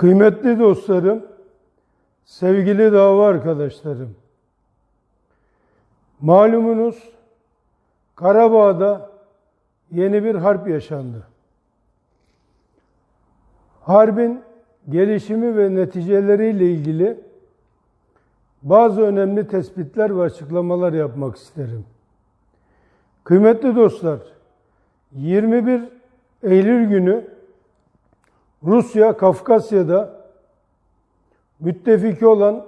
Kıymetli dostlarım, sevgili dava arkadaşlarım. Malumunuz Karabağ'da yeni bir harp yaşandı. Harbin gelişimi ve neticeleriyle ilgili bazı önemli tespitler ve açıklamalar yapmak isterim. Kıymetli dostlar, 21 Eylül günü Rusya Kafkasya'da müttefiki olan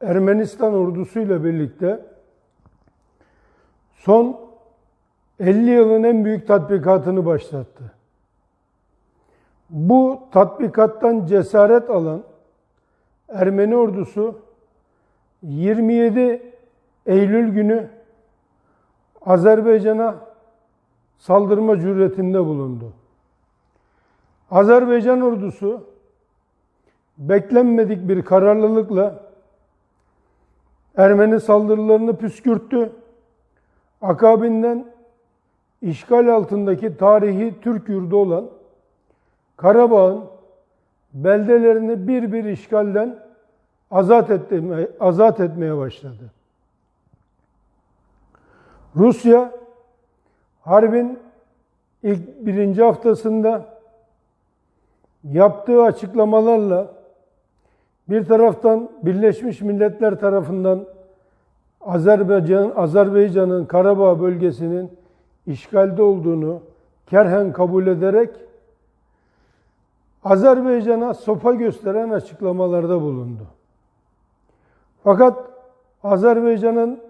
Ermenistan ordusuyla birlikte son 50 yılın en büyük tatbikatını başlattı. Bu tatbikattan cesaret alan Ermeni ordusu 27 Eylül günü Azerbaycan'a saldırma cüretinde bulundu. Azerbaycan ordusu beklenmedik bir kararlılıkla Ermeni saldırılarını püskürttü. Akabinden işgal altındaki tarihi Türk yurdu olan Karabağ'ın beldelerini bir bir işgalden azat etmeye, azat etmeye başladı. Rusya harbin ilk birinci haftasında yaptığı açıklamalarla bir taraftan Birleşmiş Milletler tarafından Azerbaycan Azerbaycan'ın Karabağ bölgesinin işgalde olduğunu kerhen kabul ederek Azerbaycan'a sopa gösteren açıklamalarda bulundu. Fakat Azerbaycan'ın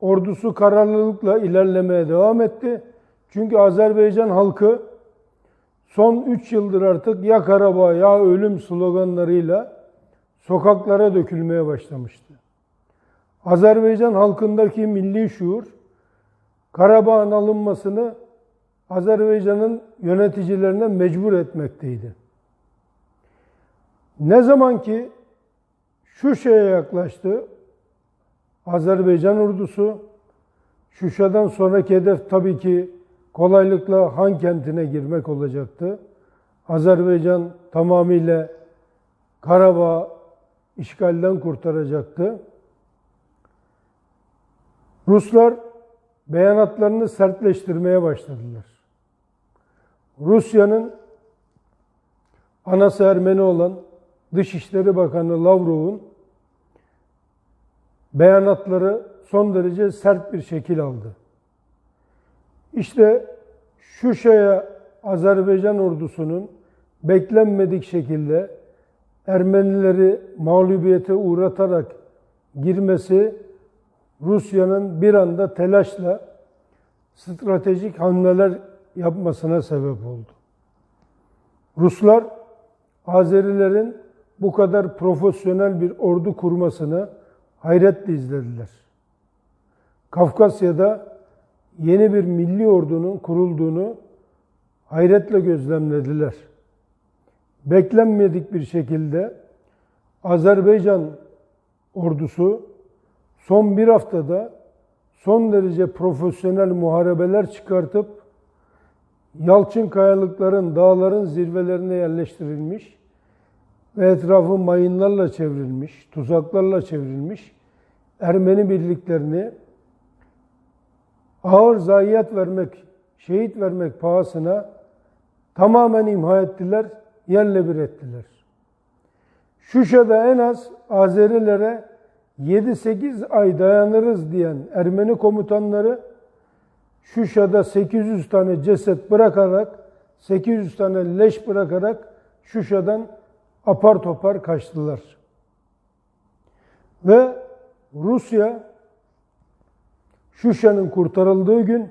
ordusu kararlılıkla ilerlemeye devam etti. Çünkü Azerbaycan halkı son 3 yıldır artık ya Karabağ ya ölüm sloganlarıyla sokaklara dökülmeye başlamıştı. Azerbaycan halkındaki milli şuur Karabağ'ın alınmasını Azerbaycan'ın yöneticilerine mecbur etmekteydi. Ne zaman ki şu şeye yaklaştı Azerbaycan ordusu Şuşa'dan sonraki hedef tabii ki kolaylıkla Han kentine girmek olacaktı. Azerbaycan tamamıyla Karabağ işgalden kurtaracaktı. Ruslar beyanatlarını sertleştirmeye başladılar. Rusya'nın anası Ermeni olan Dışişleri Bakanı Lavrov'un beyanatları son derece sert bir şekil aldı. İşte Şuşa'ya Azerbaycan ordusunun beklenmedik şekilde Ermenileri mağlubiyete uğratarak girmesi Rusya'nın bir anda telaşla stratejik hamleler yapmasına sebep oldu. Ruslar Azerilerin bu kadar profesyonel bir ordu kurmasını hayretle izlediler. Kafkasya'da yeni bir milli ordunun kurulduğunu hayretle gözlemlediler. Beklenmedik bir şekilde Azerbaycan ordusu son bir haftada son derece profesyonel muharebeler çıkartıp Yalçın kayalıkların, dağların zirvelerine yerleştirilmiş ve etrafı mayınlarla çevrilmiş, tuzaklarla çevrilmiş Ermeni birliklerini ağır zayiat vermek, şehit vermek pahasına tamamen imha ettiler, yerle bir ettiler. Şuşa'da en az Azerilere 7-8 ay dayanırız diyen Ermeni komutanları Şuşa'da 800 tane ceset bırakarak, 800 tane leş bırakarak Şuşa'dan apar topar kaçtılar. Ve Rusya Şuşa'nın kurtarıldığı gün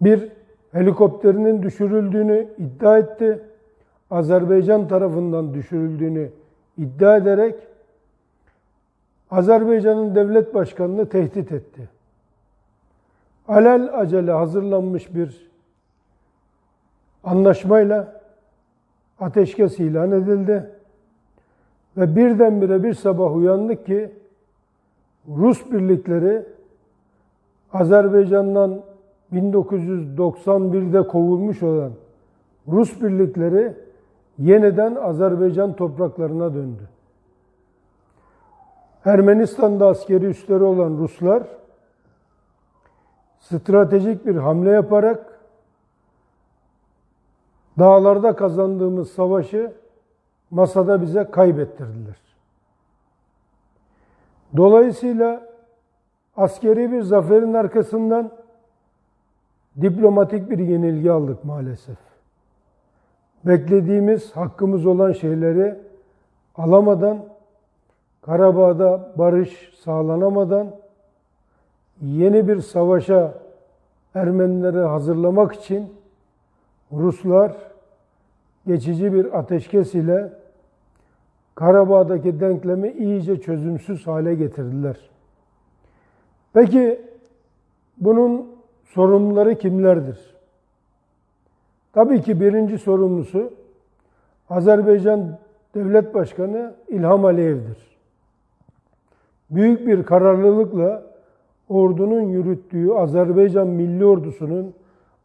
bir helikopterinin düşürüldüğünü iddia etti. Azerbaycan tarafından düşürüldüğünü iddia ederek Azerbaycan'ın devlet başkanını tehdit etti. Alel acele hazırlanmış bir anlaşmayla ateşkes ilan edildi. Ve birdenbire bir sabah uyandık ki Rus birlikleri Azerbaycan'dan 1991'de kovulmuş olan Rus birlikleri yeniden Azerbaycan topraklarına döndü. Ermenistan'da askeri üsleri olan Ruslar stratejik bir hamle yaparak dağlarda kazandığımız savaşı masada bize kaybettirdiler. Dolayısıyla askeri bir zaferin arkasından diplomatik bir yenilgi aldık maalesef. Beklediğimiz hakkımız olan şeyleri alamadan, Karabağ'da barış sağlanamadan yeni bir savaşa Ermenileri hazırlamak için Ruslar geçici bir ateşkes ile Karabağ'daki denklemi iyice çözümsüz hale getirdiler. Peki bunun sorumluları kimlerdir? Tabii ki birinci sorumlusu Azerbaycan Devlet Başkanı İlham Aliyev'dir. Büyük bir kararlılıkla ordunun yürüttüğü, Azerbaycan Milli Ordusu'nun,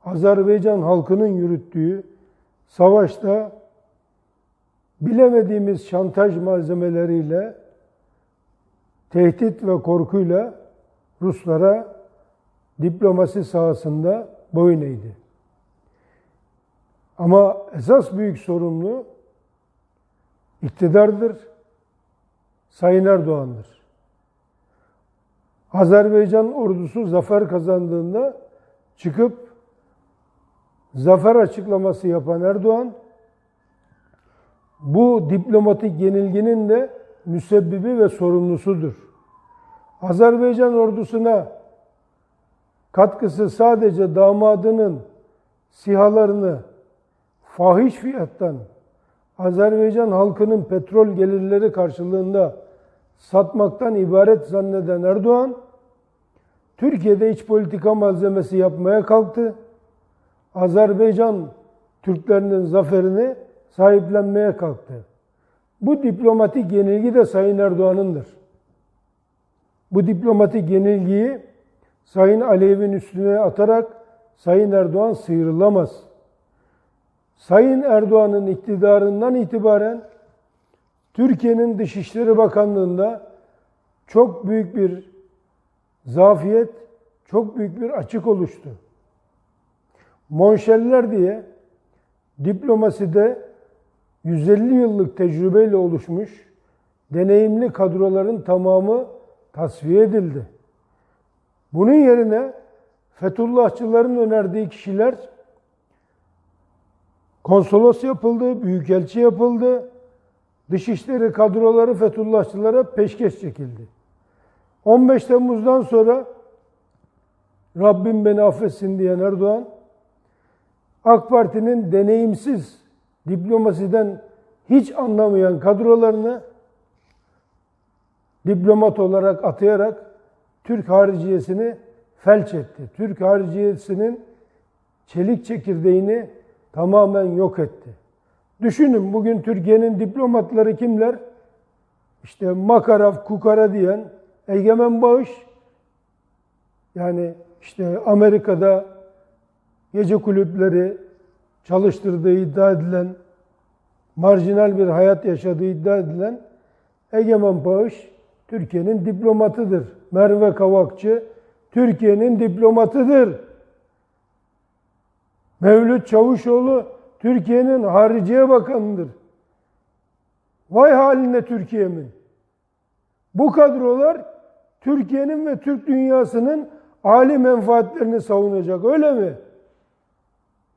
Azerbaycan halkının yürüttüğü savaşta bilemediğimiz şantaj malzemeleriyle, tehdit ve korkuyla Ruslara diplomasi sahasında boyun eğdi. Ama esas büyük sorumlu iktidardır, Sayın Erdoğan'dır. Azerbaycan ordusu zafer kazandığında çıkıp zafer açıklaması yapan Erdoğan, bu diplomatik yenilginin de müsebbibi ve sorumlusudur. Azerbaycan ordusuna katkısı sadece damadının sihalarını fahiş fiyattan Azerbaycan halkının petrol gelirleri karşılığında satmaktan ibaret zanneden Erdoğan, Türkiye'de iç politika malzemesi yapmaya kalktı. Azerbaycan Türklerinin zaferini sahiplenmeye kalktı. Bu diplomatik yenilgi de Sayın Erdoğan'ındır. Bu diplomatik yenilgiyi Sayın Aliyev'in üstüne atarak Sayın Erdoğan sıyrılamaz. Sayın Erdoğan'ın iktidarından itibaren Türkiye'nin Dışişleri Bakanlığı'nda çok büyük bir zafiyet, çok büyük bir açık oluştu. Monşeller diye diplomaside 150 yıllık tecrübeyle oluşmuş deneyimli kadroların tamamı tasfiye edildi. Bunun yerine Fethullahçıların önerdiği kişiler konsolos yapıldı, büyükelçi yapıldı. Dışişleri kadroları Fethullahçılara peşkeş çekildi. 15 Temmuz'dan sonra Rabbim beni affetsin diyen Erdoğan, AK Parti'nin deneyimsiz diplomasiden hiç anlamayan kadrolarını diplomat olarak atayarak Türk hariciyesini felç etti. Türk hariciyesinin çelik çekirdeğini tamamen yok etti. Düşünün bugün Türkiye'nin diplomatları kimler? İşte Makarov, Kukara diyen Egemen Bağış, yani işte Amerika'da gece kulüpleri çalıştırdığı iddia edilen, marjinal bir hayat yaşadığı iddia edilen Egemen Bağış, Türkiye'nin diplomatıdır. Merve Kavakçı, Türkiye'nin diplomatıdır. Mevlüt Çavuşoğlu, Türkiye'nin Hariciye Bakanı'dır. Vay haline Türkiye'min. Bu kadrolar Türkiye'nin ve Türk dünyasının âli menfaatlerini savunacak öyle mi?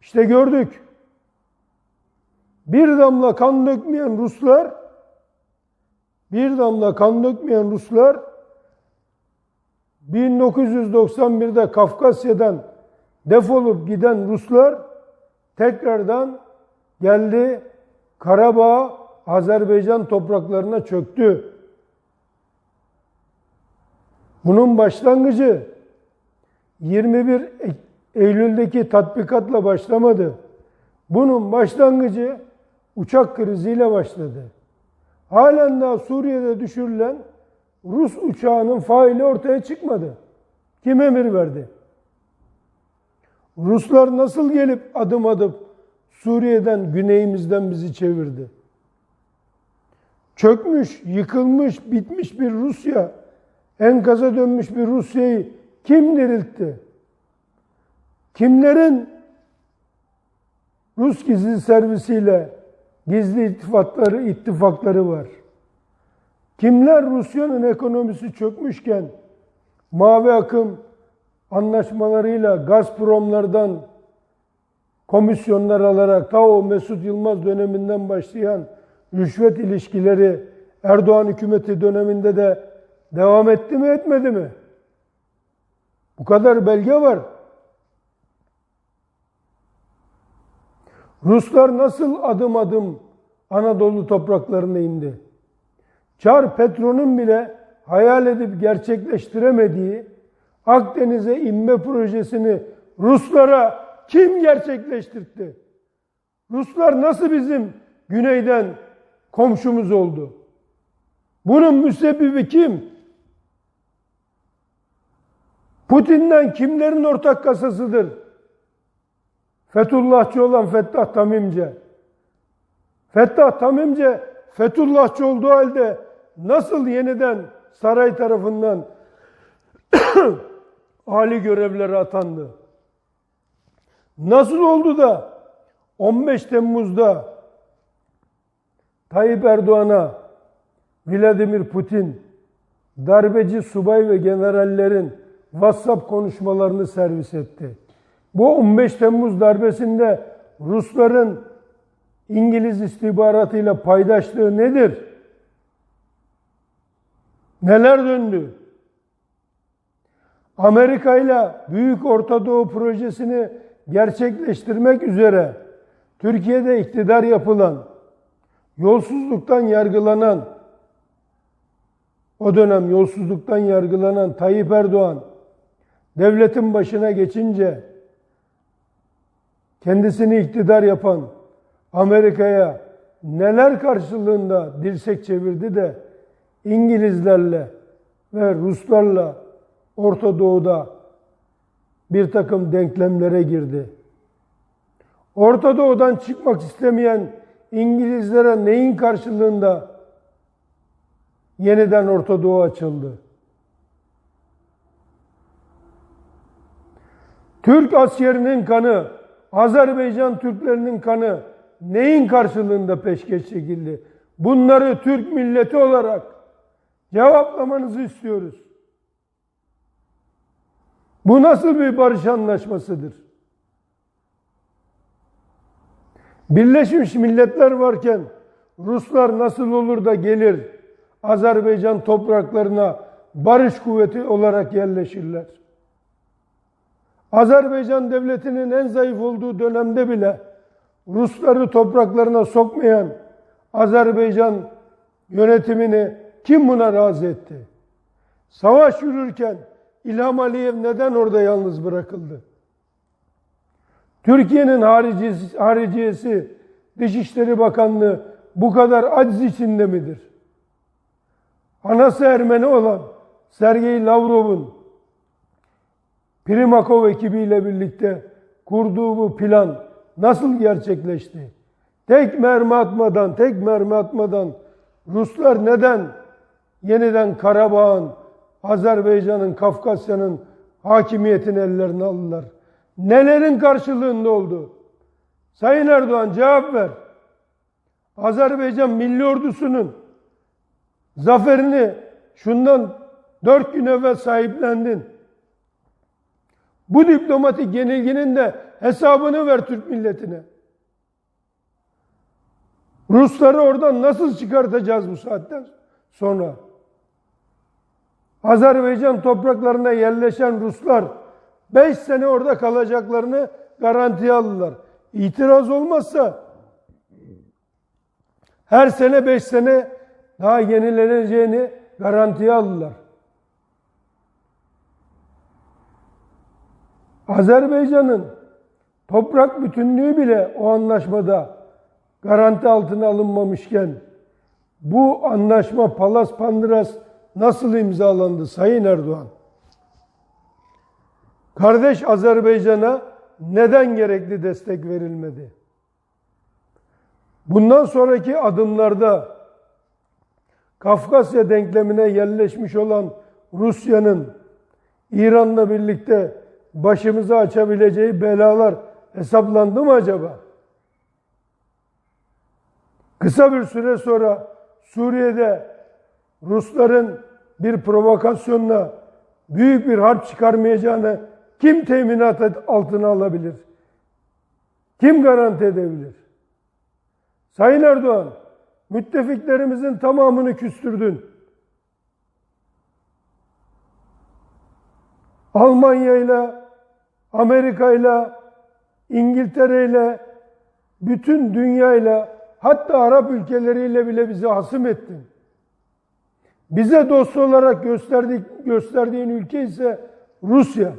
İşte gördük. Bir damla kan dökmeyen Ruslar bir damla kan dökmeyen Ruslar 1991'de Kafkasya'dan defolup giden Ruslar tekrardan geldi Karabağ, Azerbaycan topraklarına çöktü. Bunun başlangıcı 21 Eylül'deki tatbikatla başlamadı. Bunun başlangıcı uçak kriziyle başladı. Halen daha Suriye'de düşürülen Rus uçağının faili ortaya çıkmadı. Kim emir verdi? Ruslar nasıl gelip adım adım Suriye'den, güneyimizden bizi çevirdi? Çökmüş, yıkılmış, bitmiş bir Rusya, enkaza dönmüş bir Rusya'yı kim diriltti? Kimlerin Rus gizli servisiyle gizli ittifakları, ittifakları var? Kimler Rusya'nın ekonomisi çökmüşken mavi akım anlaşmalarıyla Gazpromlardan komisyonlar alarak ta o Mesut Yılmaz döneminden başlayan rüşvet ilişkileri Erdoğan hükümeti döneminde de devam etti mi etmedi mi? Bu kadar belge var. Ruslar nasıl adım adım Anadolu topraklarına indi? Çar Petro'nun bile hayal edip gerçekleştiremediği Akdeniz'e inme projesini Ruslara kim gerçekleştirdi? Ruslar nasıl bizim güneyden komşumuz oldu? Bunun müsebbibi kim? Putin'den kimlerin ortak kasasıdır? Fethullahçı olan Fettah Tamimce. Fettah Tamimce Fethullahçı olduğu halde nasıl yeniden saray tarafından Ali görevlere atandı? Nasıl oldu da 15 Temmuz'da Tayyip Erdoğan'a Vladimir Putin darbeci subay ve generallerin WhatsApp konuşmalarını servis etti. Bu 15 Temmuz darbesinde Rusların İngiliz istihbaratıyla paydaşlığı nedir? Neler döndü? Amerika ile Büyük Orta Doğu projesini gerçekleştirmek üzere Türkiye'de iktidar yapılan, yolsuzluktan yargılanan, o dönem yolsuzluktan yargılanan Tayyip Erdoğan devletin başına geçince kendisini iktidar yapan Amerika'ya neler karşılığında dirsek çevirdi de İngilizlerle ve Ruslarla Orta Doğu'da bir takım denklemlere girdi. Orta Doğu'dan çıkmak istemeyen İngilizlere neyin karşılığında yeniden Orta Doğu açıldı? Türk askerinin kanı, Azerbaycan Türklerinin kanı neyin karşılığında peşkeş çekildi? Bunları Türk milleti olarak cevaplamanızı istiyoruz. Bu nasıl bir barış anlaşmasıdır? Birleşmiş Milletler varken Ruslar nasıl olur da gelir Azerbaycan topraklarına barış kuvveti olarak yerleşirler? Azerbaycan devletinin en zayıf olduğu dönemde bile Rusları topraklarına sokmayan Azerbaycan yönetimini kim buna razı etti? Savaş yürürken İlham Aliyev neden orada yalnız bırakıldı? Türkiye'nin hariciyesi, hariciyesi Dışişleri Bakanlığı bu kadar aciz içinde midir? Anası Ermeni olan Sergey Lavrov'un Primakov ekibiyle birlikte kurduğu bu plan nasıl gerçekleşti? Tek mermi atmadan, tek mermi atmadan Ruslar neden yeniden Karabağ'ın, Azerbaycan'ın, Kafkasya'nın hakimiyetini ellerine aldılar? Nelerin karşılığında oldu? Sayın Erdoğan cevap ver. Azerbaycan Milli Ordusu'nun zaferini şundan dört gün evvel sahiplendin. Bu diplomatik yenilginin de hesabını ver Türk milletine. Rusları oradan nasıl çıkartacağız bu saatten sonra? Azerbaycan topraklarına yerleşen Ruslar 5 sene orada kalacaklarını garantiye aldılar. İtiraz olmazsa her sene 5 sene daha yenileneceğini garantiye aldılar. Azerbaycan'ın toprak bütünlüğü bile o anlaşmada garanti altına alınmamışken bu anlaşma Palas Pandras nasıl imzalandı Sayın Erdoğan? Kardeş Azerbaycan'a neden gerekli destek verilmedi? Bundan sonraki adımlarda Kafkasya denklemine yerleşmiş olan Rusya'nın İran'la birlikte başımıza açabileceği belalar hesaplandı mı acaba? Kısa bir süre sonra Suriye'de Rusların bir provokasyonla büyük bir harp çıkarmayacağını kim teminat altına alabilir? Kim garanti edebilir? Sayın Erdoğan, müttefiklerimizin tamamını küstürdün. Almanya ile, Amerika ile, İngiltere ile, bütün dünya ile, hatta Arap ülkeleriyle bile bizi hasım ettin. Bize dost olarak gösterdik, gösterdiğin ülke ise Rusya.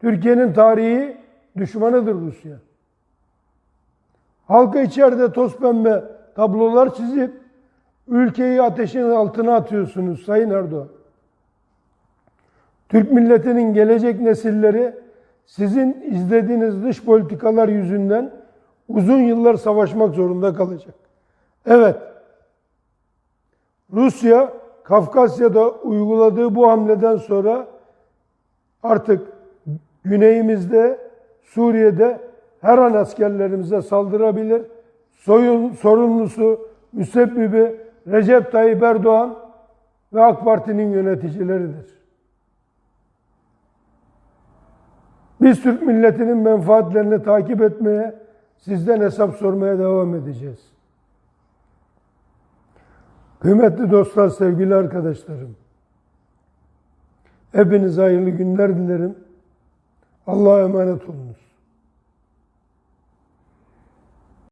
Türkiye'nin tarihi düşmanıdır Rusya. Halka içeride toz pembe tablolar çizip ülkeyi ateşin altına atıyorsunuz Sayın Erdoğan. Türk milletinin gelecek nesilleri sizin izlediğiniz dış politikalar yüzünden uzun yıllar savaşmak zorunda kalacak. Evet, Rusya Kafkasya'da uyguladığı bu hamleden sonra artık güneyimizde, Suriye'de her an askerlerimize saldırabilir. Soyun, sorumlusu, müsebbibi Recep Tayyip Erdoğan ve AK Parti'nin yöneticileridir. Biz Türk milletinin menfaatlerini takip etmeye, sizden hesap sormaya devam edeceğiz. Kıymetli dostlar, sevgili arkadaşlarım. Hepinize hayırlı günler dilerim. Allah'a emanet olunuz.